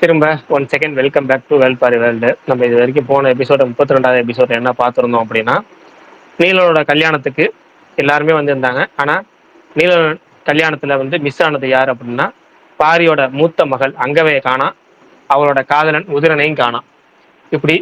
திரும்ப one second welcome back to Velpari world நம்ம இது வரைக்கும் போன எபிசோட முப்பத்தி ரெண்டாவது எபிசோட என்ன பார்த்துருந்தோம் அப்படின்னா நீலனோட கல்யாணத்துக்கு எல்லாருமே வந்திருந்தாங்க. ஆனால் நீலன் கல்யாணத்தில் வந்து மிஸ் ஆனது யார் அப்படின்னா பாரியோட மூத்த மகள் அங்கவையை காணா அவளோட காதலன் உதிரனையும் காணாம் இப்படி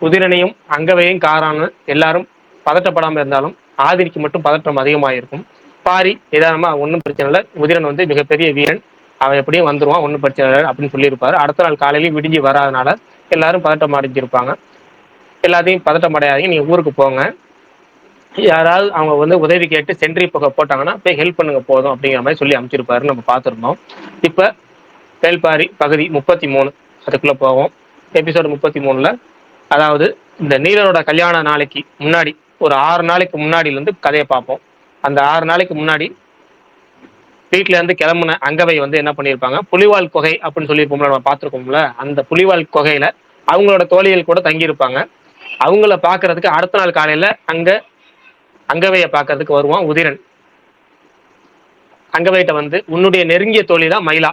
உதிரனையும் அங்கவையும் காரான்னு எல்லாரும் பதட்டப்படாமல் இருந்தாலும் ஆதிரிக்கு மட்டும் பதட்டம் அதிகமாக இருக்கும் பாரி நிதானமாக ஒன்றும் பிரச்சனை இல்லை. உதிரன் வந்து மிகப்பெரிய வீரன். அவன் எப்படியும் வந்துருவான் ஒன்றும் பிரச்சனை இல்லை அப்படின்னு சொல்லியிருப்பாரு. அடுத்த நாள் காலையிலேயும் விடிஞ்சு வராதனால எல்லாரும் பதட்டம் அடைஞ்சிருப்பாங்க. எல்லாத்தையும் பதட்டம் அடையாதீங்க நீங்கள் ஊருக்கு போங்க. யாராவது அவங்க வந்து உதவி கேட்டு சென்ட்ரி புகை போட்டாங்கன்னா போய் ஹெல்ப் பண்ணுங்க போதும் அப்படிங்கிற மாதிரி சொல்லி அமைச்சிருப்பாரு நம்ம பார்த்துருந்தோம். இப்போ வேல்பாரி பகுதி முப்பத்தி மூணு அதுக்குள்ளே போவோம். எபிசோடு முப்பத்தி மூணில் அதாவது இந்த நீலனோட கல்யாண நாளைக்கு முன்னாடி ஒரு ஆறு நாளைக்கு முன்னாடிலேருந்து கதையை பார்ப்போம். அந்த ஆறு நாளைக்கு முன்னாடி வீட்டுல இருந்து கிளம்புன அங்கவை வந்து என்ன பண்ணியிருப்பாங்க? புலிவால் குகை அப்படின்னு சொல்லியிருப்போம்ல நம்ம பார்த்துருக்கோம்ல அந்த புலிவால் குகையில அவங்களோட தோழிகள் கூட தங்கியிருப்பாங்க. அவங்கள பாக்குறதுக்கு அடுத்த நாள் காலையில அங்க அங்கவையை பார்க்கறதுக்கு வருவான் உதிரன். அங்கவையிட்ட வந்து உன்னுடைய நெருங்கிய தோழி தான் மயிலா.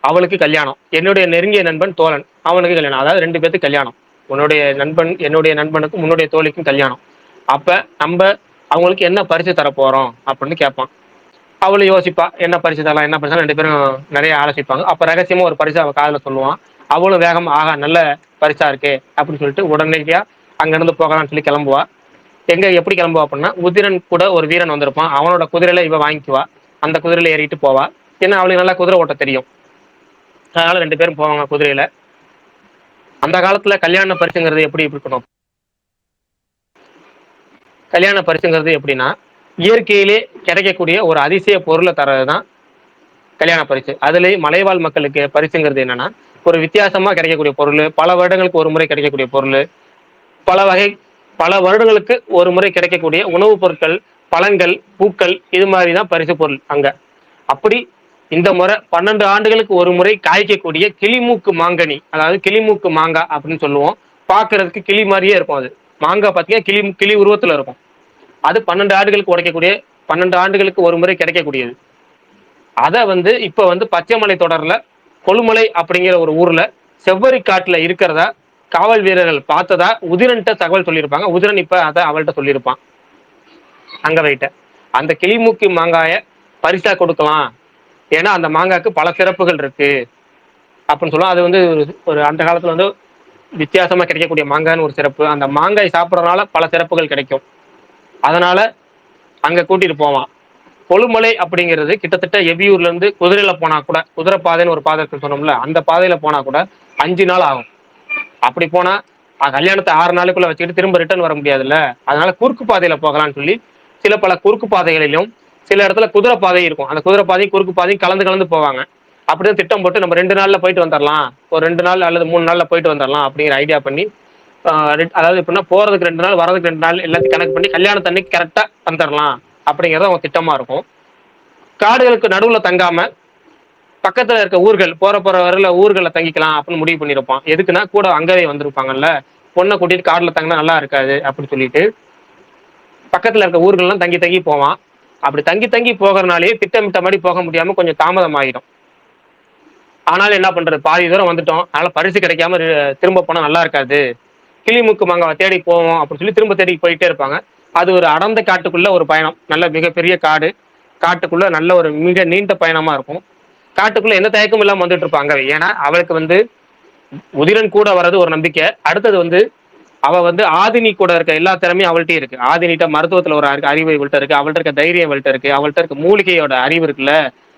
அவளுக்கு கல்யாணம். என்னுடைய நெருங்கிய நண்பன் தோழன். அவனுக்கு கல்யாணம். அதாவது ரெண்டு பேர்த்துக்கு கல்யாணம். உன்னுடைய நண்பன் என்னுடைய நண்பனுக்கும் உன்னுடைய தோழிக்கும் கல்யாணம். அப்ப நம்ம அவங்களுக்கு என்ன பரிசு தர போறோம் அப்படின்னு கேட்பான். அவளும் யோசிப்பா என்ன பரிசு தரலாம் என்ன பரிசு ரெண்டு பேரும் நிறைய ஆலோசிப்பாங்க. அப்ப ரகசியமா ஒரு பரிசு அவள் காதில் சொல்லுவான். அவளும் வேகம் ஆகா நல்ல பரிசா இருக்கே அப்படின்னு சொல்லிட்டு உடனடியா அங்கிருந்து போகலாம்னு சொல்லி கிளம்புவா. எங்க எப்படி கிளம்புவா அப்படின்னா உதிரன் கூட ஒரு வீரன் வந்திருப்பான். அவனோட குதிரையில இவ வாங்கிக்குவா. அந்த குதிரையில ஏறிட்டு போவா. ஏன்னா அவளுக்கு நல்லா குதிரை ஓட்ட தெரியும். அதனால ரெண்டு பேரும் போவாங்க குதிரையில. அந்த காலத்துல கல்யாண பரிசுங்கிறது எப்படி இருக்கணும்? கல்யாண பரிசுங்கிறது எப்படின்னா இயற்கையிலே கிடைக்கக்கூடிய ஒரு அதிசய பொருளை தர்றது தான் கல்யாண பரிசு. அதுலேயும் மலைவாழ் மக்களுக்கு பரிசுங்கிறது என்னன்னா ஒரு வித்தியாசமா கிடைக்கக்கூடிய பொருள் பல வருடங்களுக்கு ஒரு முறை கிடைக்கக்கூடிய பொருள் பல வகை பல வருடங்களுக்கு ஒரு முறை கிடைக்கக்கூடிய உணவுப் பொருட்கள் பழங்கள் பூக்கள் இது மாதிரி தான் பரிசு பொருள் அங்க. அப்படி இந்த முறை பன்னெண்டு ஆண்டுகளுக்கு ஒரு முறை காய்க்கக்கூடிய கிளிமூக்கு மாங்கனி அதாவது கிளிமூக்கு மாங்காய் அப்படின்னு சொல்லுவோம். பார்க்கறதுக்கு கிளி மாதிரியே இருக்கும் அது. மாங்காய் பார்த்தீங்கன்னா கிளி கிளி உருவத்துல இருக்கும். அது பன்னெண்டு ஆண்டுகளுக்கு உடைக்கக்கூடிய பன்னெண்டு ஆண்டுகளுக்கு ஒரு முறை கிடைக்கக்கூடியது. அதை வந்து இப்ப வந்து பச்சைமலை தொடர்ல கொழுமலை அப்படிங்கிற ஒரு ஊர்ல செவ்வரி காட்டுல இருக்கிறதா காவல் வீரர்கள் பார்த்ததா உதிரன்ட்ட தகவல் சொல்லியிருப்பாங்க. உதிரன் இப்ப அதை அவள்கிட்ட சொல்லியிருப்பான். அங்க வைட்ட அந்த கிளிமூக்கி மாங்காய பரிசா கொடுக்கலாம். ஏன்னா அந்த மாங்காய்க்கு பல சிறப்புகள் இருக்கு. அப்படின்னு சொல்லுவோம் அது வந்து ஒரு அந்த காலத்துல வந்து வித்தியாசமா கிடைக்கக்கூடிய மாங்காய்னு ஒரு சிறப்பு. அந்த மாங்காய் சாப்பிட்றதுனால பல சிறப்புகள் கிடைக்கும். அதனால அங்க கூட்டிட்டு போவான். கொழுமலை அப்படிங்கிறது கிட்டத்தட்ட எவியூர்ல இருந்து குதிரையில போனா கூட குதிரை பாதைன்னு ஒரு பாதை சொன்னோம்ல அந்த பாதையில போனா கூட அஞ்சு நாள் ஆகும். அப்படி போனா கல்யாணத்தை ஆறு நாளுக்குள்ள வச்சுக்கிட்டு திரும்ப ரிட்டர்ன் வர முடியாதுல்ல? அதனால குறுக்கு பாதையில போகலாம்னு சொல்லி சில பல குறுக்கு பாதைகளிலும் சில இடத்துல குதிரை பாதை இருக்கும். அந்த குதிரை பாதையும் குறுக்கு பாதையும் கலந்து கலந்து போவாங்க. அப்படியே திட்டம் போட்டு நம்ம ரெண்டு நாள்ல போயிட்டு வந்துடலாம் ஒரு ரெண்டு நாள் அல்லது மூணு நாள்ல போயிட்டு வந்துடலாம் அப்படிங்கிற ஐடியா பண்ணி அதாவது எப்படின்னா போறதுக்கு ரெண்டு நாள் வரதுக்கு ரெண்டு நாள் எல்லாத்தையும் கணக்கு பண்ணி கல்யாணத்தன்னைக்கு கரெக்டா வந்துடலாம் அப்படிங்கிறது அவங்க திட்டமா இருக்கும். காடுகளுக்கு நடுவுல தங்காம பக்கத்துல இருக்க ஊர்கள் போற போற வரல ஊர்களை தங்கிக்கலாம் அப்படின்னு முடிவு பண்ணியிருப்பான் எதுக்குன்னா கூட அங்கவே வந்திருப்பாங்கல்ல. பொண்ணை கூட்டிட்டு காடுல தங்கினா நல்லா இருக்காது அப்படின்னு சொல்லிட்டு பக்கத்துல இருக்க ஊர்கள்லாம் தங்கி தங்கி போவான். அப்படி தங்கி தங்கி போகிறனாலே திட்டமிட்ட மாதிரி போக முடியாம கொஞ்சம் தாமதம் ஆகிடும் ஆனாலும் என்ன பண்றது? பாதி தூரம் வந்துட்டோம். அதனால பரிசு கிடைக்காம திரும்ப போனா நல்லா இருக்காது. கிளிமுக்கு மாங்காவை தேடி போவோம் அப்படின்னு சொல்லி திரும்ப தேடி போயிட்டே இருப்பாங்க. அது ஒரு அடர்ந்த காட்டுக்குள்ள ஒரு பயணம். நல்ல மிகப்பெரிய காடு. காட்டுக்குள்ள நல்ல ஒரு மிக நீண்ட பயணமா இருக்கும். காட்டுக்குள்ள எந்த தயக்கமும் இல்லாமல் வந்துட்டு இருப்பாங்க ஏன்னா அவளுக்கு வந்து உதிரன் கூட வர்றது ஒரு நம்பிக்கை. அடுத்தது வந்து அவ வந்து ஆதினி கூட இருக்க எல்லா திறமையும் அவள்கிட்டயும் இருக்கு. ஆதினிட்ட மருத்துவத்துல ஒரு அறிவு இவள்கிட்ட இருக்கு. அவள்கிட்ட இருக்க தைரியம் இவள்கிட்ட இருக்கு. அவள்கிட்ட இருக்க மூலிகையோட அறிவு இருக்குல்ல?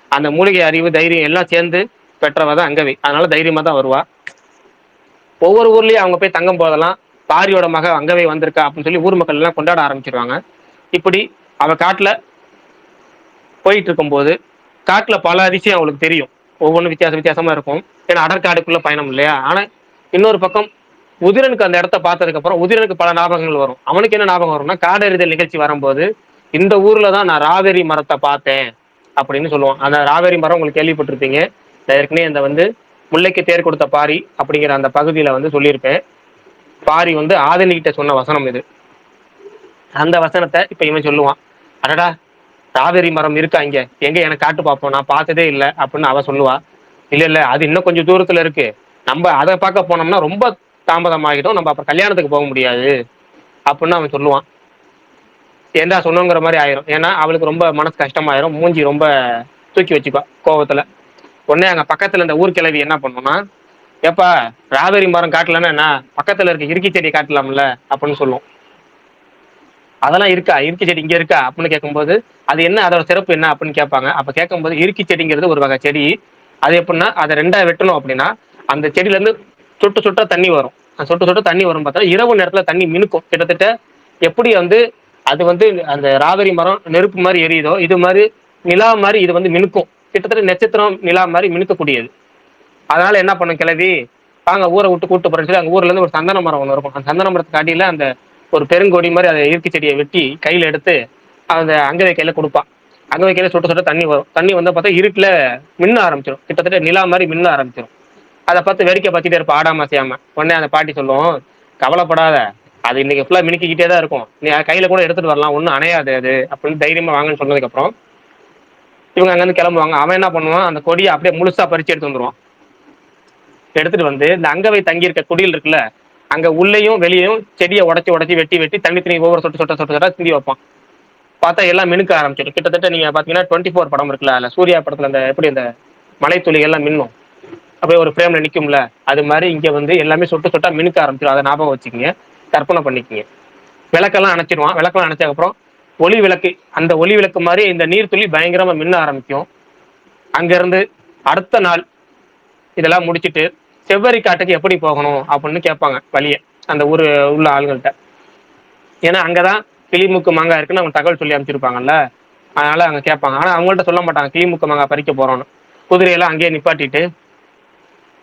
அந்த மூலிகை அறிவு தைரியம் எல்லாம் சேர்ந்து பெற்றவ தான் அங்கவி. அதனால தைரியமா தான் வருவா. ஒவ்வொரு ஊர்லயும் அவங்க போய் தங்கும் போதெல்லாம் பாரியோட மக அங்கவே வந்திருக்கா அப்படின்னு சொல்லி ஊர் மக்கள் எல்லாம் கொண்டாட ஆரம்பிச்சிருவாங்க. இப்படி அவ காட்டுல போயிட்டு இருக்கும்போது காட்டுல பல அதிசயம் அவளுக்கு தெரியும். ஒவ்வொன்றும் வித்தியாச வித்தியாசமா இருக்கும். ஏன்னா அடற்காடுக்குள்ள பயணம் இல்லையா? ஆனா இன்னொரு பக்கம் உதிரனுக்கு அந்த இடத்த பார்த்ததுக்கு அப்புறம் உதிரனுக்கு பல ஞாபகங்கள் வரும். அவனுக்கு என்ன ஞாபகம் வரும்னா காடறிதல் நிகழ்ச்சி வரும்போது இந்த ஊர்ல தான் நான் ராவேரி மரத்தை பார்த்தேன் அப்படின்னு சொல்லுவான். அந்த ராவேரி மரம் உங்களுக்கு கேள்விப்பட்டிருப்பீங்க. ஏற்கனவே இந்த வந்து முல்லைக்கு தேர் கொடுத்த பாரி அப்படிங்கிற அந்த பகுதியில வந்து சொல்லியிருப்பேன். பாரி வந்து ஆதினிகிட்ட சொன்ன வசனம் இது. அந்த வசனத்தை இப்ப இவன் சொல்லுவான். அடடா ராவேரி மரம் இருக்கா இங்க? எங்க எனக்கு காட்டு பார்ப்போம் நான் பார்த்ததே இல்லை அப்படின்னு அவ சொல்லுவா. இல்ல இல்ல அது இன்னும் கொஞ்சம் தூரத்துல இருக்கு. நம்ம அதை பார்க்க போனோம்னா ரொம்ப தாமதமாகிடும். நம்ம அப்புறம் கல்யாணத்துக்கு போக முடியாது அப்படின்னு அவன் சொல்லுவான். ஏன்டா சொன்னோங்கிற மாதிரி ஆயிரும். ஏன்னா அவளுக்கு ரொம்ப மனசு கஷ்டமாயிரும். மூஞ்சி ரொம்ப தூக்கி வச்சுப்பா கோவத்துல. உடனே அங்க பக்கத்துல இந்த ஊர் கிழவி என்ன பண்ணுனா ஏப்பா ராவரி மரம் காட்டலன்னா என்ன? பக்கத்துல இருக்க இறுக்கி செடி காட்டலாம்ல அப்படின்னு சொல்லும். அதெல்லாம் இருக்கா? இறுக்கி செடி இங்க இருக்கா? அப்படின்னு கேட்கும்போது அது என்ன? அதோட சிறப்பு என்ன? அப்படின்னு கேட்பாங்க. அப்ப கேட்கும்போது இறுக்கி செடிங்கிறது ஒரு வகை செடி. அது எப்படின்னா அதை ரெண்டா வெட்டணும் அப்படின்னா அந்த செடியில இருந்து சுட்டு சுட்டா தண்ணி வரு சொட்டு சொட்டு தண்ணி வரும் பார்த்தா இரவு நேரத்துல தண்ணி மினுக்கும். கிட்டத்தட்ட எப்படி வந்து அது வந்து அந்த ராவரி மரம் நெருப்பு மாதிரி எரியுதோ இது மாதிரி நிலா மாதிரி இது வந்து மினுக்கும். கிட்டத்தட்ட நட்சத்திரம் நிலா மாதிரி மினுக்கக்கூடியது. அதனால என்ன பண்ணும் கிளவி வாங்க ஊரை விட்டு கூட்டு போறேன்னு சொல்லி அங்க ஊர்ல இருந்து ஒரு சந்தன மரம் ஒன்று இருக்கும். அந்த சந்தன மரத்துக்கு அடியில அந்த ஒரு பெருங்கொடி மாதிரி அதை இயற்கை செடியை வெட்டி கையில எடுத்து அந்த அங்கவை கையில கொடுப்பான் அங்கவை கையில சுட்டு சுட்ட தண்ணி வரும். தண்ணி வந்து பார்த்தா இருட்டுல மின்ன ஆரம்பிச்சிடும் கிட்டத்தட்ட நிலா மாதிரி மின்ன ஆரம்பிச்சிடும் அதை பார்த்து வேடிக்கை பார்த்துட்டே இருப்பா ஆடாம செய்யாம உடனே அந்த பாட்டி சொல்லுவோம் கவலைப்படாத. அது இன்னைக்கு ஃபுல்லா மினுக்கிட்டே தான் இருக்கும். நீ கையில கூட எடுத்துட்டு வரலாம். ஒன்றும் அணையாது அது. அப்படின்னு தைரியமா வாங்கன்னு சொன்னதுக்கு இவங்க அங்கேருந்து கிளம்புவாங்க. அவன் என்ன பண்ணுவான்? அந்த கொடியை அப்படியே முழுசா பறிச்சு எடுத்து வந்துருவா எடுத்துட்டு வந்து இந்த அங்கவை தங்கியிருக்க குடியில் இருக்குல்ல அங்க உள்ளேயும் வெளியையு செடியை உடச்சி உடச்சி வெட்டி வெட்டி தண்ணி தண்ணி ஒவ்வொரு சொட்டு சொட்ட சொட்ட சொட்டா சிந்தி வைப்பான். பார்த்தா எல்லாம் மினுக்க ஆரம்பிச்சிடும். கிட்டத்தட்ட நீங்க பாத்தீங்கன்னா டுவெண்ட்டி ஃபோர் படம் இருக்குல்ல அதுல சூர்யா படத்துல அந்த எப்படி அந்த மழைத்துளிகள் எல்லாம் மின்னும். அப்படியே ஒரு ஃப்ரேம்ல நிக்கும்ல அது மாதிரி இங்க வந்து எல்லாமே சொட்டு சொட்டா மினுக்க ஆரம்பிச்சிடும். அதை ஞாபகம் வச்சுக்கோங்க. கற்பனை பண்ணிக்கோங்க. விளக்கெல்லாம் அணைச்சிடுவான். விளக்கெல்லாம் அணச்சதுக்கு ஒளி விளக்கு அந்த ஒளி விளக்கு மாதிரி இந்த நீர் துளி பயங்கரமா மின்ன ஆரம்பிக்கும். அங்கேருந்து அடுத்த நாள் இதெல்லாம் முடிச்சிட்டு செவ்வரி காட்டுக்கு எப்படி போகணும் அப்படின்னு கேட்பாங்க வழிய அந்த ஊர் உள்ள ஆளுங்கள்ட்ட. ஏன்னா அங்கே தான் கிளிமுக்கு மாங்கா இருக்குன்னு அவங்க தகவல் சொல்லி அனுப்பிச்சிருப்பாங்கல்ல அதனால அங்க கேட்பாங்க. ஆனா அவங்கள்ட்ட சொல்ல மாட்டாங்க கிளிமுக்கு மாங்கா பறிக்க போறோன்னு குதிரையெல்லாம் அங்கேயே நிப்பாட்டிட்டு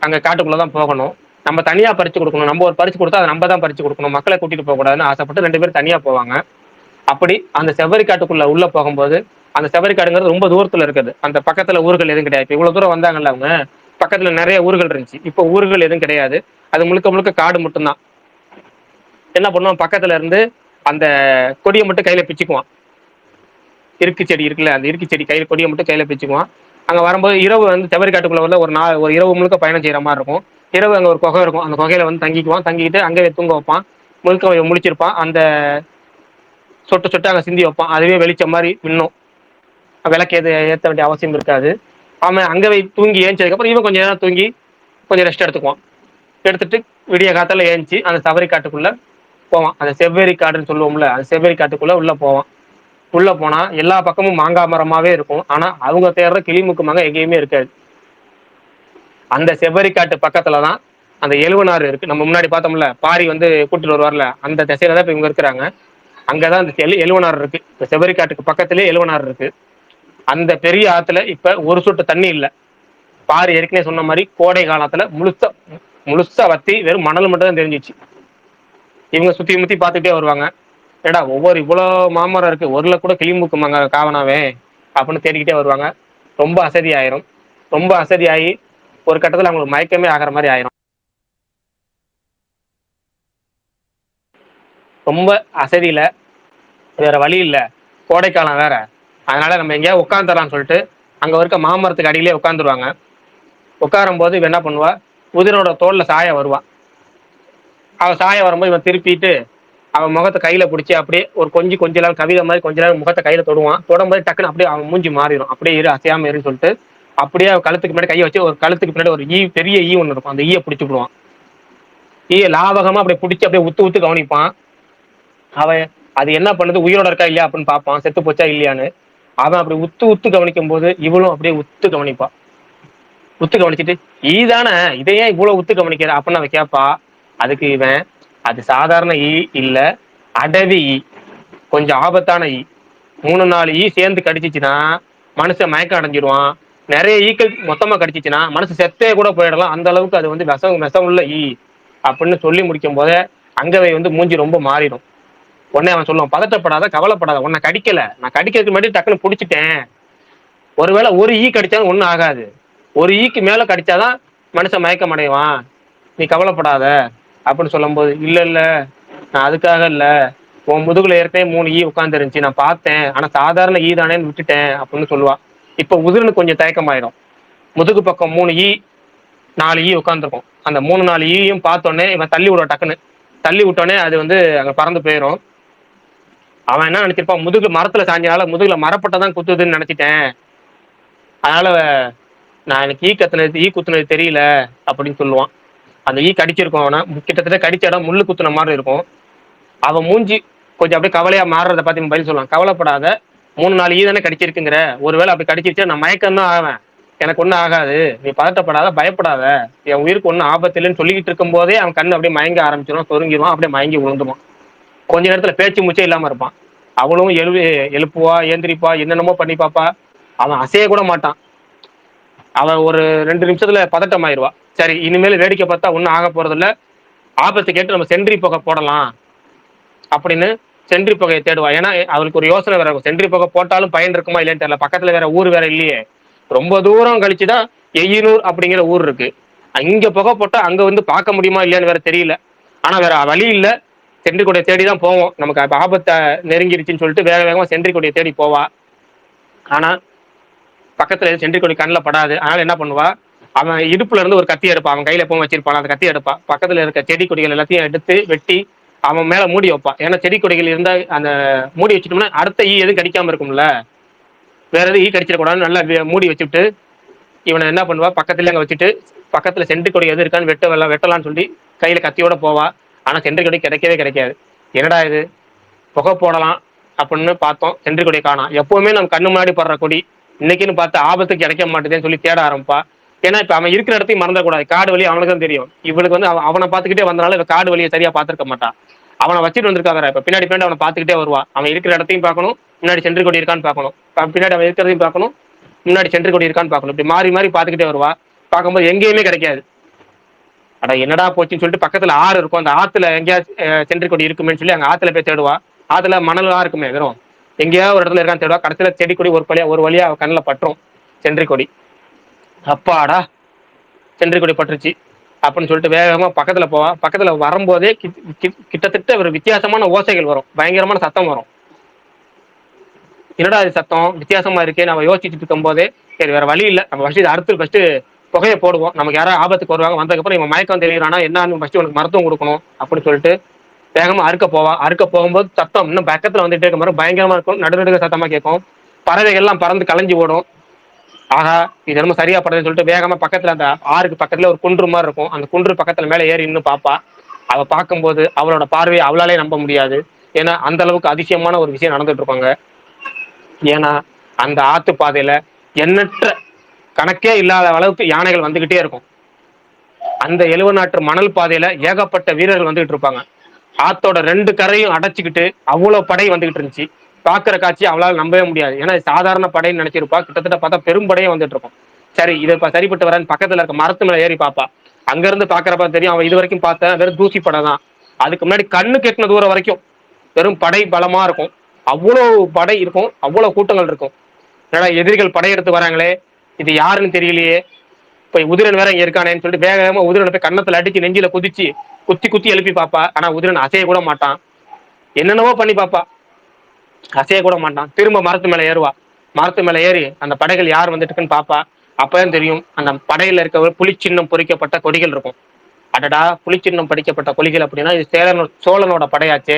அங்க காட்டுக்குள்ளே தான் போகணும். நம்ம தனியா பறிச்சு கொடுக்கணும். நம்ம ஒரு பறிச்சு கொடுத்தா அதை நம்ம தான் பறிச்சு கொடுக்கணும். மக்களை கூட்டிட்டு போக கூடாதுன்னு ரெண்டு பேரும் தனியா போவாங்க. அப்படி அந்த செவ்வரிக்காட்டுக்குள்ள உள்ள போகும்போது அந்த செவ்வரிக்காடுங்கிறது ரொம்ப தூரத்துல இருக்குது. அந்த பக்கத்துல ஊர்கள் எதுவும் கிடையாது. இவ்வளவு தூரம் வந்தாங்கல்ல அவங்க? பக்கத்துல நிறைய ஊர்கள் இருந்துச்சு. இப்ப ஊர்கள் எதுவும் கிடையாது. அது முழுக்க முழுக்க காடு மட்டும்தான். என்ன பண்ணுவா பக்கத்துல இருந்து அந்த கொடியை மட்டும் கையில பிச்சுக்குவான். இருக்கு செடி இருக்குல்ல அந்த இருக்கு செடி கையில கொடியை மட்டும் கையில பிச்சுக்குவான். அங்க வரும்போது இரவு வந்து செவரிக்காட்டுக்குள்ள வந்து ஒரு நாள் ஒரு இரவு முழுக்க பயணம் செய்யற மாதிரி இருக்கும். இரவு அங்க ஒரு குகை இருக்கும். அந்த குகையில வந்து தங்கிக்குவான். தங்கிட்டு அங்கே தூங்க வைப்பான். முழுக்க முழிச்சிருப்பான். அந்த சொட்டு சொட்டு அங்கே சிந்தி வைப்பான். அதுவே வெளிச்ச மாதிரி மின்னும். விளக்கு எது ஏத்த வேண்டிய அவசியம் இருக்காது. அவன் அங்கே தூங்கி ஏஞ்சதுக்கப்புறம் இவன் கொஞ்சம் நேரம் தூங்கி கொஞ்சம் ரெஸ்ட் எடுத்துக்குவான். எடுத்துட்டு விடிய காத்தால ஏஞ்சி அந்த சபரி காட்டுக்குள்ள போவான். அந்த செவ்வேரி காடுன்னு சொல்லுவோம்ல அந்த செவ்வரி காட்டுக்குள்ள உள்ள போவான். உள்ள போனா எல்லா பக்கமும் மாங்காய் மரமாவே இருக்கும். ஆனா அவங்க தேடுற கிளிமுக்கு மாங்கா எங்கேயுமே இருக்காது. அந்த செவ்வரி காட்டு பக்கத்துலதா அந்த எழுவனாறு இருக்கு. நம்ம முன்னாடி பார்த்தோம்ல பாரி வந்து கூட்டிட்டு வருவார்ல அந்த திசையில தான் இப்ப இவங்க இருக்கிறாங்க. அங்கதான் இந்த எழு எழுவனார் இருக்கு. இந்த செவரிக்காட்டுக்கு காட்டுக்கு எழுவனார் இருக்கு. அந்த பெரிய ஆத்துல இப்ப ஒரு சொட்டு தண்ணி இல்ல. பாரு ஏற்கனவே சொன்ன மாதிரி கோடை காலத்துல முழுசா முழுசா வத்தி வெறும் மணல் மட்டும் தான் தெரிஞ்சிச்சு. இவங்க சுத்தி முத்தி பார்த்துட்டே வருவாங்க. ஏடா ஒவ்வொரு இவ்வளோ மாமரம் இருக்கு. ஒருல கூட கிளிமூக்கு காவனாவே அப்படின்னு அப்புடின்னு தேடிக்கிட்டே வருவாங்க. ரொம்ப அசதி ஆயிரும் ரொம்ப அசதி ஆகி ஒரு கட்டத்தில் அவங்களுக்கு மயக்கமே ஆகிற மாதிரி ஆயிரும். ரொம்ப அசதில வேற வழி இல்லை. கோடைக்காலம் வேற. அதனால நம்ம எங்கேயாவது உட்காந்துரலாம்னு சொல்லிட்டு அங்கே இருக்க மாமரத்துக்கு அடியிலே உட்காந்துருவாங்க உட்காரும் போது இவன் என்ன பண்ணுவா? குதிரையோட தோல்ல சாய வருவான் அவன் சாய வரும்போது இவன் திருப்பிட்டு அவன் முகத்தை கையில பிடிச்சி அப்படியே ஒரு கொஞ்சம் கொஞ்ச நாள் கவிதை மாதிரி கொஞ்ச நாள் முகத்தை கையில தொடுவான். தொடும்போது டக்குன்னு அப்படியே அவன் மூஞ்சி மாறிடும். அப்படியே இரு அசையாம இருன்னு சொல்லிட்டு அப்படியே அவன் கழுத்துக்கு முன்னாடி கையை வச்சு ஒரு கழுத்துக்கு பின்னாடி ஒரு ஈ பெரிய ஈ ஒன்று இருக்கும். அந்த ஈயை பிடிச்சி விடுவான். ஈயை லாவகமா அப்படியே பிடிச்சி அப்படியே உத்து உத்து கவனிப்பான். அவ அது என்ன பண்ணுது? உயிரோட இருக்கா இல்லையா அப்படின்னு பார்ப்பான். செத்து போச்சா இல்லையான்னு. அவன் அப்படி உத்து உத்து கவனிக்கும் போது இவளும் அப்படியே உத்து கவனிப்பா. உத்து கவனிச்சுட்டு ஈ தானே இதையே இவ்வளவு உத்து கவனிக்கிற? அப்படின்னு அவன் கேட்பா அதுக்கு இவன் அது சாதாரண ஈ இல்ல அடவி ஈ கொஞ்சம் ஆபத்தான ஈ மூணு நாலு ஈ சேர்ந்து கடிச்சிச்சுன்னா மனுஷ மயக்கம் அடைஞ்சிடுவான். நிறைய ஈக்கள் மொத்தமா கடிச்சிச்சுன்னா மனசு செத்தே கூட போயிடலாம். அந்த அளவுக்கு அது வந்து விஷம் விஷம் உள்ள ஈ அப்படின்னு சொல்லி முடிக்கும் போதே அங்கவை வந்து மூஞ்சி ரொம்ப மாறிடும். உடனே அவன் சொல்லுவான் பதட்டப்படாத கவலைப்படாத உன்ன கடிக்கல. நான் கடிக்கிறதுக்கு முன்னாடி டக்குன்னு பிடிச்சிட்டேன். ஒருவேளை ஒரு ஈ கடிச்சாலும் ஒன்றும் ஆகாது. ஒரு ஈக்கு மேல கடிச்சாதான் மனுஷன் மயக்கம் அடைவான் நீ கவலைப்படாத அப்படின்னு சொல்லும்போது இல்லை இல்லை நான் அதுக்காக இல்லை. உன் முதுகுல ஏற்கனவே மூணு ஈ உட்காந்துருந்துச்சு நான் பார்த்தேன். ஆனால் சாதாரண ஈ தானேன்னு விட்டுட்டேன் அப்படின்னு சொல்லுவான் இப்போ உதிரனுக்கு கொஞ்சம் தயக்கமாயிடும். முதுகு பக்கம் மூணு ஈ நாலு ஈ உட்காந்துருக்கும் அந்த மூணு நாலு ஈயும் பார்த்தோன்னே இவன் தள்ளி விடுவான் டக்குன்னு. தள்ளி விட்டோன்னே அது வந்து அங்கே பறந்து போயிடும் அவன் என்ன நினைச்சிருப்பான்? முதுகு மரத்துல சாஞ்சனால முதுகுல மரப்பட்டதான் குத்துதுன்னு நினைச்சிட்டேன். அதனால நான் எனக்கு ஈ கத்துனது ஈ குத்துனது தெரியல அப்படின்னு சொல்லுவான். அந்த ஈ கடிச்சிருக்கும் அவனை. கிட்டத்தட்ட கடிச்ச இடம் முள்ளு குத்துன மாதிரி இருக்கும். அவன் மூஞ்சி கொஞ்சம் அப்படியே கவலையா மாறுறத பார்த்து பதில் சொல்லுவான். கவலைப்படாத. மூணு நாலு ஈ தானே கடிச்சிருக்குங்கிற. ஒருவேளை அப்படி கடிச்சிருச்சு நான் மயக்கம் தான் ஆவேன். எனக்கு ஒன்றும் ஆகாது. நீ பதட்டப்படாத பயப்படாத. என் உயிருக்கு ஒன்றும் ஆபத்து இல்லைன்னு சொல்லிக்கிட்டு இருக்கும் போதே அவன் கண்ணு அப்படியே மயங்க ஆரம்பிச்சிடும் சொருங்கிடுவான் அப்படியே மயங்கி விழுந்துருவான் கொஞ்ச நேரத்துல பேச்சு மூச்சே இல்லாம இருப்பான். அவளும் எழு எழுப்புவா ஏந்திரிப்பா என்னென்னமோ பண்ணி பாப்பா. அவன் அசைய கூட மாட்டான். அவன் ஒரு ரெண்டு நிமிஷத்துல பதட்டம் ஆயிடுவா சரி இனிமேல் வேடிக்கை பார்த்தா ஒன்றும் ஆக போறதில்ல. ஆபத்து கேட்டு நம்ம சென்றி புகை போடலாம் அப்படின்னு சென்ட்ரி புகையை தேடுவா. ஏன்னா அவளுக்கு ஒரு யோசனை வேற இருக்கும். சென்ட்ரி புகை போட்டாலும் பயன் இருக்குமா இல்லைன்னு தெரியல. பக்கத்துல வேற ஊர் வேற இல்லையே. ரொம்ப தூரம் கழிச்சுதான் எய்யனூர் அப்படிங்கிற ஊர் இருக்கு. இங்க புகை போட்டா அங்க வந்து பார்க்க முடியுமா இல்லையான்னு வேற தெரியல. ஆனா வேற வழி இல்லை. சென்றி கொடியை தேடி தான் போவோம். நமக்கு இப்போ ஆபத்தை நெருங்கிருச்சுன்னு சொல்லிட்டு வேக வேகமாக சென்றி கொடியை தேடி போவா. ஆனால் பக்கத்தில் சென்றி கொடி கண்ணில் படாது. அதனால் என்ன பண்ணுவா? அவன் இடுப்புல இருந்து ஒரு கத்தி எடுப்பான் அவன் கையில எப்பவும் வச்சிருப்பான். அந்த கத்தி எடுப்பான் பக்கத்துல இருக்க செடி கொடிகள் எல்லாத்தையும் எடுத்து வெட்டி அவன் மேல மூடி வைப்பான் ஏன்னா செடி கொடிகள் இருந்தா அந்த மூடி வச்சுட்டோம்னா அடுத்த ஈ எதுவும் கடிக்காம இருக்கும்ல? வேற எதுவும் ஈ கடிச்சிடக்கூடாதுன்னு நல்லா மூடி வச்சுட்டு இவனை என்ன பண்ணுவா? பக்கத்துல அங்கே வச்சுட்டு பக்கத்துல சென்றி கொடி எது இருக்கான்னு வெட்ட வெட்டலாம்னு சொல்லி கையில கத்தியோட போவா. ஆனா சென்றி கிடைக்கவே கிடைக்காது. என்னடா இது? புகை போடலாம் அப்படின்னு பார்த்தோம். சென்றி கொடி காணாம். எப்பவுமே நம்ம கண்ணு முன்னாடி படுற கொடி இன்னைக்குன்னு பார்த்து ஆபத்து கிடைக்க மாட்டேதுன்னு சொல்லி தேட ஆரம்பிப்பா. ஏன்னா இப்ப அவன் இருக்கிற இடத்தையும் மறந்துடக்கூடாது. காடு வழி அவனுக்கு தான் தெரியும். இவளுக்கு வந்து அவனை பார்த்துக்கிட்டே வந்தனால இவன் காடு வழியை சரியா பார்த்துருக்க மாட்டான் அவனை வச்சுட்டு வந்திருக்காங்க இப்ப. பின்னாடி பின்னாடி அவனை பார்த்துக்கிட்டே வருவா. அவன் இருக்கிற இடத்தையும் பார்க்கணும். முன்னாடி சென்று கொடி இருக்கான்னு பார்க்கணும். பின்னாடி அவன் இருக்கிறதையும் பார்க்கணும். முன்னாடி சென்று கொடி இருக்கான்னு பார்க்கணும். இப்படி மாறி மாறி பார்த்துக்கிட்டே வருவா. பார்க்கும்போது எங்கேயுமே கிடைக்காது. அட என்னடா போச்சுன்னு சொல்லிட்டு பக்கத்துல ஆறு இருக்கும். அந்த ஆத்துல எங்கேயாச்சும் சென்று கொடி இருக்குமேன்னு சொல்லி அங்க ஆத்துல போய் தேடுவா. ஆத்துல மணலா இருக்குமே வெறும். எங்கேயாவது ஒரு இடத்துல இருக்கான்னு தேடுவா. கடைசியில செடி கொடி ஒரு வழியா ஒரு வழியா கண்ணில் பட்டுரும் சென்றி கொடி அப்பாடா சென்றி கொடி பட்டுருச்சு அப்படின்னு சொல்லிட்டு வேகமா பக்கத்துல போவா. பக்கத்துல வரும்போதே கிட்டத்தட்ட ஒரு வித்தியாசமான ஓசைகள் வரும். பயங்கரமான சத்தம் வரும். என்னடா இது சத்தம்? வித்தியாசமா இருக்கே. நம்ம யோசிச்சுட்டு இருக்கும் போதே சரி வேற வழி இல்லை. நம்ம ஃபர்ஸ்ட் அடுத்து ஃபர்ஸ்ட் புகையை போடுவோம். நமக்கு யாராவது ஆபத்துக்கு வருவாங்க. வந்ததுக்கப்புறம் இவன் மயக்கம் தெரியுறானா என்னன்னு ஃபஸ்ட்டு உனக்கு மருத்துவம் கொடுக்கணும் அப்படின்னு சொல்லிட்டு வேகமாக அறுக்க போவா. அறுக்க போகும்போது சத்தம் இன்னும் பக்கத்தில் வந்துட்டே இருக்க மாதிரி பயங்கரமாக இருக்கும். நடுநடுக்க சத்தமாக கேட்கும். பறவைகள்லாம் பறந்து கலைஞ்சி ஓடும். ஆகா இது ரொம்ப சரியா படுதுன்னு சொல்லிட்டு வேகமா பக்கத்தில் அந்த ஆறுக்கு பக்கத்தில் ஒரு குன்று மாதிரி இருக்கும். அந்த குன்று பக்கத்துல மேலே ஏறி இன்னும் பாப்பா. அவ பார்க்கும்போது அவளோட பார்வையை அவளாலே நம்ப முடியாது. ஏன்னா அந்த அளவுக்கு அதிசயமான ஒரு விஷயம் நடந்துட்டு இருப்பாங்க. ஏன்னா அந்த ஆத்து பாதையில எண்ணற்ற கணக்கே இல்லாத அளவுக்கு யானைகள் வந்துகிட்டே இருக்கும். அந்த எழுவ நாட்டு மணல் பாதையில ஏகப்பட்ட வீரர்கள் வந்துகிட்டு இருப்பாங்க. ஆத்தோட ரெண்டு கரையும் அடைச்சிக்கிட்டு அவ்வளவு படை வந்துகிட்டு இருந்துச்சு. பாக்குற காட்சி அவளால் நம்பவே முடியாது. ஏன்னா சாதாரண படைன்னு நினைச்சிருப்பா. கிட்டத்தட்ட பார்த்தா பெரும்படையே வந்துட்டு இருக்கும். சரி இது இப்ப சரிப்பட்டு வரேன்னு பக்கத்துல இருக்க மரத்து மேல ஏறி பாப்பா. அங்க இருந்து பாக்குறப்ப தெரியும் அவன் இது வரைக்கும் பார்த்தேன் வெறும் தூசி படம் தான். அதுக்கு முன்னாடி கண்ணு கெட்டின தூரம் வரைக்கும் வெறும் படை பலமா இருக்கும். அவ்வளவு படை இருக்கும். அவ்வளவு கூட்டங்கள் இருக்கும். ஏன்னா எதிரிகள் படையெடுத்து வராங்களே. இது யாருன்னு தெரியலையே. இப்போ உதிரன் வேற இங்க இருக்கானேன்னு சொல்லிட்டு வேக வேகமா உதிரனை போய் கன்னத்துல அடிச்சு நெஞ்சில குதிச்சு குத்தி குத்தி எழுப்பி பாப்பா. ஆனா உதிரன் அசைய கூட மாட்டான். என்னென்னவோ பண்ணி பாப்பா. அசைய கூட மாட்டான். திரும்ப மரத்து மேல ஏறுவா. மரத்து மேல ஏறி அந்த படைகள் யார் வந்துட்டுக்குன்னு பாப்பா. அப்பதான் தெரியும் அந்த படையில இருக்க புலிச்சின்னம் பொறிக்கப்பட்ட கொடிகள் இருக்கும். அடடா புலிச்சின்னம் படிக்கப்பட்ட கொடிகள் அப்படின்னா இது சேலனோ சோழனோட படையாச்சு.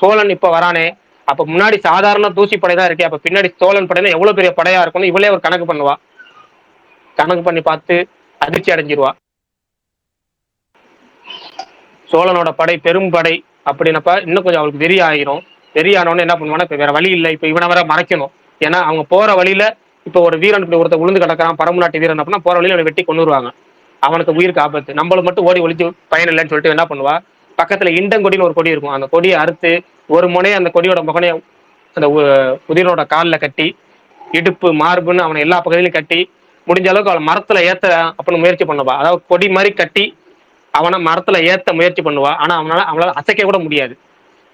சோழன் இப்ப வரானே. அப்ப முன்னாடி சாதாரண தூசி படை தான் இருக்கே. அப்ப பின்னாடி சோழன் படையில எவ்வளவு பெரிய படையா இருக்கும்னு இவளே ஒரு கணக்கு பண்ணுவா. கணக்கு பண்ணி பார்த்து அதிர்ச்சி அடைஞ்சிருவா. சோழனோட படை பெரும் படை அப்படின்னப்ப இன்னும் கொஞ்சம் அவளுக்கு வெறி ஆயிரும். வெறி ஆனவொடனே என்ன பண்ணுவானா இப்போ வேற வழி இல்லை இப்ப இவனை வர மறைக்கணும். ஏன்னா அவங்க போற வழியில இப்ப ஒரு வீரன் இப்படி ஒருத்தர் உளுந்து கிடக்கிறான் பரம்பு நாட்டு வீரன் அப்படின்னா போற வழியில வெட்டி கொண்டுருவாங்க அவனுக்கு உயிருக்கு ஆபத்து நம்மளும் மட்டும் ஓடி ஒழிச்சு பயன் இல்லைன்னு சொல்லிட்டு என்ன பண்ணுவா? பக்கத்துல இண்டங்கொடின்னு ஒரு கொடி இருக்கும். அந்த கொடியை அறுத்து ஒரு முனையை அந்த கொடியோட முகனைய அந்த உதிரனோட காலில் கட்டி இடுப்பு மார்புன்னு அவனை எல்லா பகுதியிலும் கட்டி முடிஞ்ச அளவுக்கு அவளை மரத்துல ஏத்த அப்படின்னு முயற்சி பண்ணுவா. அதாவது கொடி மாதிரி கட்டி அவனை மரத்துல ஏத்த முயற்சி பண்ணுவா. ஆனா அவனால அவனால அசைக்க கூட முடியாது.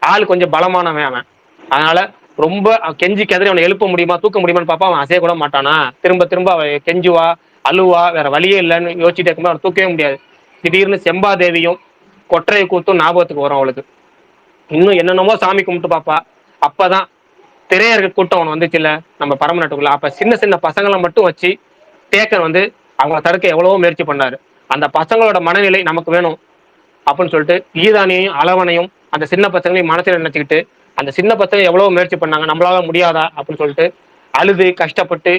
ஆள் கொஞ்சம் பலமானவன் அவன். அதனால ரொம்ப கெஞ்சி கதறி அவனை எழுப்ப முடியுமா தூக்க முடியுமான்னு பாப்பா அவன் அசைய கூட மாட்டானா. திரும்ப திரும்ப அவ கெஞ்சுவா அழுவா வேற வழியே இல்லைன்னு யோசிச்சுட்டு இருக்கும்போது அவன் தூக்கவே முடியாது. திடீர்னு செம்பாதேவியும் கொற்றையை கூத்தும் ஞாபகத்துக்கு வரும் அவளுக்கு. இன்னும் என்னென்னமோ சாமி கும்பிட்டு பாப்பா. அப்பதான் திரையர்கள் கூட்டம் அவன் வந்துச்சுல்ல நம்ம பரமநாட்டுக்குள்ள. அப்ப சின்ன சின்ன பசங்களை மட்டும் வச்சு தேக்கன் வந்து அவங்கள தடுக்க எவ்வளவோ முயற்சி பண்ணாரு. அந்த பசங்களோட மனநிலை நமக்கு வேணும் அப்படின்னு சொல்லிட்டு ஈதானியையும் அளவனையும் அந்த சின்ன பசங்களையும் மனசுல நினைச்சுக்கிட்டு அந்த சின்ன பசங்க எவ்வளவு முயற்சி பண்ணாங்க நம்மளால முடியாதா அப்படின்னு சொல்லிட்டு அழுது கஷ்டப்பட்டு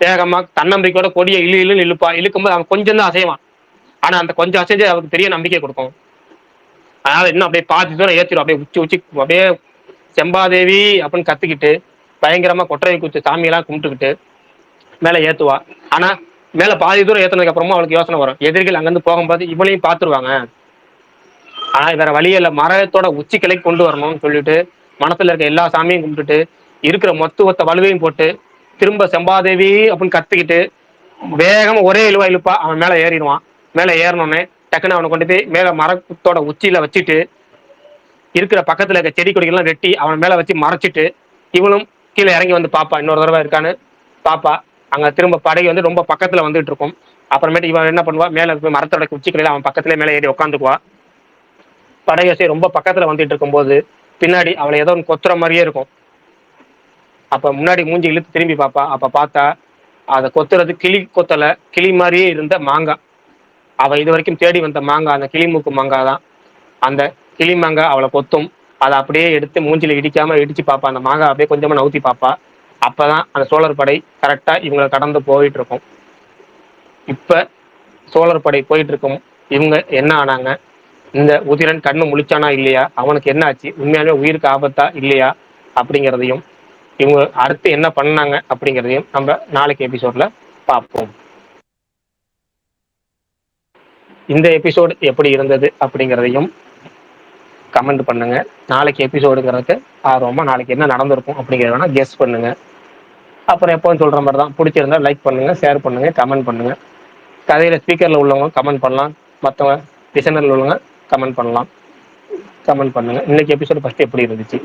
வேகமா தன்னம்பிக்கையோட கொடியை இழு இழுன்னு இழுப்பா இழுக்கும்போது அவன் கொஞ்சம் தான் அசைவான். ஆனா அந்த கொஞ்சம் அசைஞ்சு அவருக்கு பெரிய நம்பிக்கை கொடுக்கும். அதனால இன்னும் அப்படியே பாதி தூரம் ஏற்றிடும் அப்படியே உச்சி உச்சி அப்படியே செம்பாதேவி அப்படின்னு கத்துக்கிட்டு பயங்கரமா கொட்டரை குச்சி சாமியெல்லாம் கும்பிட்டுக்கிட்டு மேலே ஏற்றுவா ஆனால் மேலே பாதி தூரம் ஏற்றினதுக்கு அப்புறமா அவளுக்கு யோசனை வரும். எதிரிகள் அங்கேருந்து போகும்போது இவளையும் பார்த்துருவாங்க. ஆனால் வேற வழியே இல்லை. மரத்தோட உச்சி கிளைக்கு கொண்டு வரணும்னு சொல்லிட்டு மனசில் இருக்க எல்லா சாமியும் கும்பிட்டுட்டு இருக்கிற மொத்த ஒத்த வலுவையும் போட்டு திரும்ப செம்பாதேவி அப்படின்னு கத்துக்கிட்டு வேகமாக ஒரே இழுவா இழுப்பா. அவன் மேலே ஏறிடுவான். மேலே ஏறணும்னே டக்குன்னு அவனை கொண்டு போய் மேலே மரத்தோட உச்சியில் வச்சுட்டு இருக்கிற பக்கத்தில் இருக்க செடி கொடிகள்லாம் வெட்டி அவன் மேலே வச்சு மறைச்சிட்டு இவனும் கீழே இறங்கி வந்து பாப்பா. இன்னொரு தடவை இருக்கான்னு பாப்பா. அங்க திரும்ப படை வந்து ரொம்ப பக்கத்துல வந்துட்டு இருக்கும். அப்புறமேட்டு இவன் என்ன பண்ணுவா? மேல போய் மரத்தோட உச்சிக்கலையில அவன் பக்கத்துல மேல ஏறி உட்காந்துக்குவா படையோசை ரொம்ப பக்கத்துல வந்துட்டு இருக்கும்போது பின்னாடி அவளை ஏதோ ஒன்று கொத்துற மாதிரியே இருக்கும். அப்ப முன்னாடி மூஞ்சி இழுத்து திரும்பி பார்ப்பா அப்ப பார்த்தா அதை கொத்துறது கிளி கொத்தல கிளி மாதிரியே இருந்த மாங்காய் அவள் இது வரைக்கும் தேடி வந்த மாங்காய் அந்த கிளிமூக்கு மாங்காய் தான். அந்த கிளி மாங்காய் அவளை கொத்தும். அதை அப்படியே எடுத்து மூஞ்சில இடிக்காம இடிச்சு பார்ப்பா அந்த மாங்காய் அப்படியே கொஞ்சமா நவுத்தி பார்ப்பா அப்பதான் அந்த சோழர் படை கரெக்டா இவங்களை கடந்து போயிட்டு இருக்கும் இப்ப சோழர் படை போயிட்டு இருக்கும் இவங்க என்ன ஆனாங்க? இந்த உதிரன் கண்ணு முழிச்சானா இல்லையா? அவனுக்கு என்ன ஆச்சு? உண்மையாலுமே உயிருக்கு ஆபத்தா இல்லையா? அப்படிங்கிறதையும் இவங்க அடுத்து என்ன பண்ணாங்க அப்படிங்கிறதையும் நம்ம நாளைக்கு எபிசோட்ல பார்ப்போம். இந்த எபிசோடு எப்படி இருந்தது அப்படிங்கிறதையும் கமெண்ட் பண்ணுங்க. நாளைக்கு எபிசோடுங்கிறதுக்கு ஆர்வமா நாளைக்கு என்ன நடந்திருக்கும் அப்படிங்கிறத வேணா கெஸ் பண்ணுங்க. அப்புறம் எப்போவும் சொல்ற மாதிரி தான். பிடிச்சிருந்தா லைக் பண்ணுங்க ஷேர் பண்ணுங்க கமெண்ட் பண்ணுங்க. கதையில ஸ்பீக்கர்ல உள்ளவங்க கமெண்ட் பண்ணலாம். மற்றவங்க டிசைனரில் உள்ளவங்க கமெண்ட் பண்ணலாம். கமெண்ட் பண்ணுங்க. இன்னைக்கு எபிசோடு ஃபஸ்ட்டு எப்படி இருந்துச்சு?